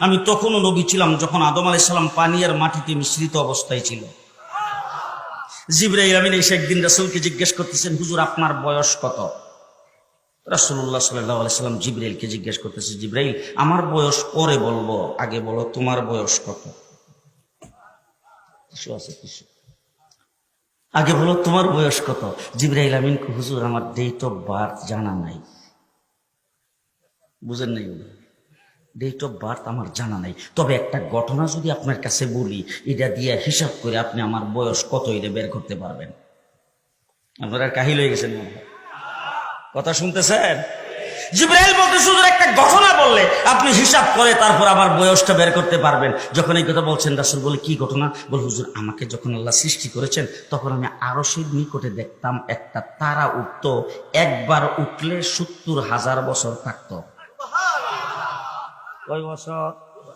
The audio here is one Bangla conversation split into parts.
আমি তখনও নবী ছিলাম যখন আদম আলাইহিস সালাম পানি আর মাটিতে মিশ্রিত অবস্থায় ছিল। জিবরাইল আমিন এসে একদিন রাসূলকে জিজ্ঞেস করতেছেন, হুজুর, আপনার বয়স কত? আলাইহি সাল্লাম জিবরাইলকে জিজ্ঞেস করতেছে, জিবরাইল, আমার বয়স পরে বলব, আগে বলো তোমার বয়স কত? কিছু আছে, কিছু। আগে বলো, তোমার বয়স কত? জিবরাইল আমিন হুজুর, আমার ডেট অফ বার্থ জানা নাই। বুঝেন নাই ডেট অফ বার্থ আমার জানা নাই। তবে একটা ঘটনা যদি আপনার কাছে বলি, এটা দিয়ে হিসাব করে আপনি আমার বয়স কত এটা বের করতে পারবেন। আপনারা কাহিল হয়ে গেছেন কথা শুনতেছেন? জিব্রাইল বলতে শুধু একটা ঘটনা আপনি হিসাব করে তারপর আমার বয়সটা বের করতে পারবেন। যখন এই কথা বলছেন রাসুল বলে কি ঘটনা? বল হুজুর আমাকে যখন আল্লাহ সৃষ্টি করেছেন তখন আমি আরশের নিকটে দেখতাম একটা তারা উঠত একবার উঠলে সত্তর হাজার বছর থাকত। কয় বছর?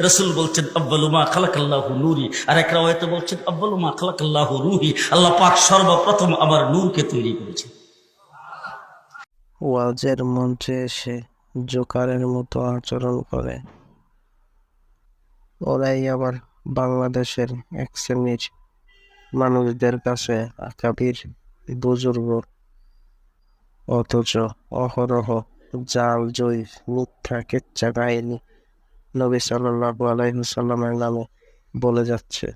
রসুল বলছেন আব্বালুমা খালাকাল্লাহু নুরি। আর এক রাওয়ায়তে বলছেন আব্বালুমা খালাকাল্লাহু রুহি। আল্লাহ পাক সর্বপ্রথম আমার নূরকে তৈরি করেছে ওয়াজের মঞ্চে এসে জোকারের মতো আচরণ করে। ওরাই আবার বাংলাদেশের এক শ্রেণির মানুষদের কাছে আকাবির বুজুর্গ। অথচ অহরহ জাল জয়ী মিথ্যা কেচ্চা কাহিনী নবী সাল্লাহ আলাইহি সাল্লামের নামে বলে যাচ্ছে।